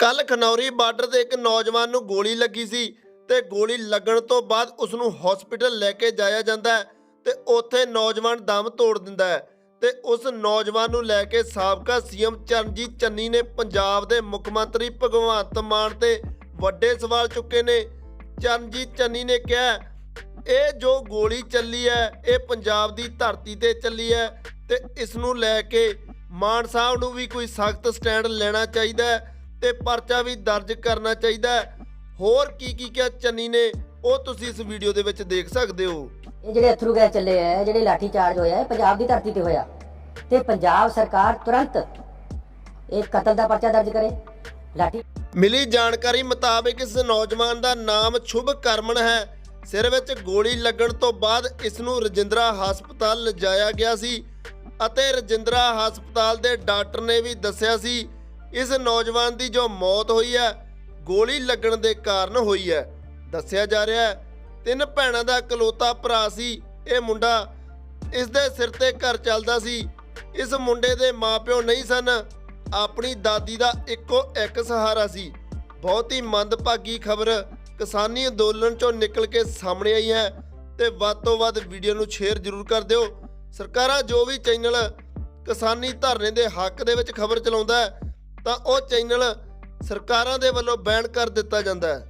ਕੱਲ ਖਨੌਰੀ ਬਾਰਡਰ ਤੇ ਇੱਕ ਨੌਜਵਾਨ ਨੂੰ ਗੋਲੀ ਲੱਗੀ ਸੀ ਤੇ ਗੋਲੀ ਲੱਗਣ ਤੋਂ ਬਾਅਦ ਉਸ ਨੂੰ ਹਸਪੀਟਲ ਲੈ ਕੇ ਜਾਇਆ ਜਾਂਦਾ ਹੈ ਤੇ ਉੱਥੇ ਨੌਜਵਾਨ ਦਮ ਤੋੜ ਦਿੰਦਾ ਹੈ ਤੇ ਉਸ ਨੌਜਵਾਨ ਨੂੰ ਲੈ ਕੇ ਸਾਬਕਾ ਸੀਐਮ ਚਰਨਜੀਤ ਚੰਨੀ ਨੇ ਪੰਜਾਬ ਦੇ ਮੁੱਖ ਮੰਤਰੀ ਭਗਵੰਤ ਮਾਨ ਤੇ ਵੱਡੇ ਸਵਾਲ ਚੁੱਕੇ ਨੇ। ਚਰਨਜੀਤ ਚੰਨੀ ਨੇ ਕਿਹਾ, ਇਹ ਜੋ ਗੋਲੀ ਚੱਲੀ ਹੈ, ਇਹ ਪੰਜਾਬ ਦੀ ਧਰਤੀ ਤੇ ਚੱਲੀ ਹੈ ਤੇ ਇਸ ਨੂੰ ਲੈ ਕੇ ਮਾਨ ਸਾਹਿਬ ਨੂੰ ਵੀ ਕੋਈ ਸਖਤ ਸਟੈਂਡ ਲੈਣਾ ਚਾਹੀਦਾ ਹੈ। ਤੇ ਪਰਚਾ ਵੀ ਦਰਜ ਕਰਨਾ ਚਾਹੀਦਾ ਹੈ। ਹੋਰ ਕੀ ਕੀ ਕਿਹਾ ਚੰਨੀ ਨੇ ਉਹ ਤੁਸੀਂ ਇਸ ਵੀਡੀਓ ਦੇ ਵਿੱਚ ਦੇਖ ਸਕਦੇ ਹੋ। ਇਹ ਜਿਹੜੇ ਅਥਰੂ ਗੈਸ ਚੱਲੇ ਆ ਜਿਹੜੇ ਲਾਠੀ ਚਾਰਜ ਹੋਇਆ ਇਹ ਪੰਜਾਬ ਦੀ ਧਰਤੀ ਤੇ ਹੋਇਆ। ਤੇ ਪੰਜਾਬ ਸਰਕਾਰ ਤੁਰੰਤ ਇਹ ਕਤਲ ਦਾ ਪਰਚਾ ਦਰਜ ਕਰੇ। ਲਾਠੀ ਮਿਲੀ ਜਾਣਕਾਰੀ ਮੁਤਾਬਕ ਇਸ ਨੌਜਵਾਨ ਦਾ ਨਾਮ ਸ਼ੁਭ ਕਰਮਨ ਹੈ। ਸਿਰ ਵਿੱਚ ਗੋਲੀ ਲੱਗਣ ਤੋਂ ਬਾਅਦ ਇਸ ਨੂੰ ਰਜਿੰਦਰਾ ਹਸਪਤਾਲ ਲਿਜਾਇਆ ਗਿਆ ਸੀ। ਅਤੇ ਰਜਿੰਦਰਾ ਹਸਪਤਾਲ ਦੇ ਡਾਕਟਰ ਨੇ ਵੀ ਦੱਸਿਆ ਸੀ ਇਸ ਨੌਜਵਾਨ ਦੀ ਜੋ ਮੌਤ ਹੋਈ ਹੈ, ਗੋਲੀ ਲੱਗਣ ਦੇ ਕਾਰਨ ਹੋਈ ਹੈ। ਦੱਸਿਆ ਜਾ ਰਿਹਾ ਹੈ, ਤਿੰਨ ਭੈਣਾਂ ਦਾ ਇਕਲੌਤਾ ਭਰਾ ਸੀ, ਇਹ ਮੁੰਡਾ ਇਸ ਦੇ ਸਿਰ ਤੇ ਘਰ ਚੱਲਦਾ ਸੀ। ਇਸ ਮੁੰਡੇ ਦੇ ਮਾਪਿਓ ਨਹੀਂ ਸਨ, ਆਪਣੀ ਦਾਦੀ ਦਾ ਇੱਕੋ ਇੱਕ ਸਹਾਰਾ ਸੀ। ਬਹੁਤ ਹੀ ਮੰਦਭਾਗੀ ਖਬਰ ਕਿਸਾਨੀ ਅੰਦੋਲਨ ਚੋਂ ਨਿਕਲ ਕੇ ਸਾਹਮਣੇ ਆਈ ਹੈ ਤੇ ਵੱਧ ਤੋਂ ਵੱਧ ਵੀਡੀਓ ਨੂੰ ਸ਼ੇਅਰ ਜ਼ਰੂਰ ਕਰ ਦਿਓ। ਸਰਕਾਰਾਂ ਜੋ ਵੀ ਚੈਨਲ ਕਿਸਾਨੀ ਧਰਨੇ ਦੇ ਹੱਕ ਦੇ ਵਿੱਚ ਖਬਰ ਚਲਾਉਂਦਾ ਹੈ ਤਾਂ ਉਹ ਚੈਨਲ ਸਰਕਾਰਾਂ ਦੇ ਵੱਲੋਂ ਬੈਨ ਕਰ ਦਿੱਤਾ ਜਾਂਦਾ ਹੈ।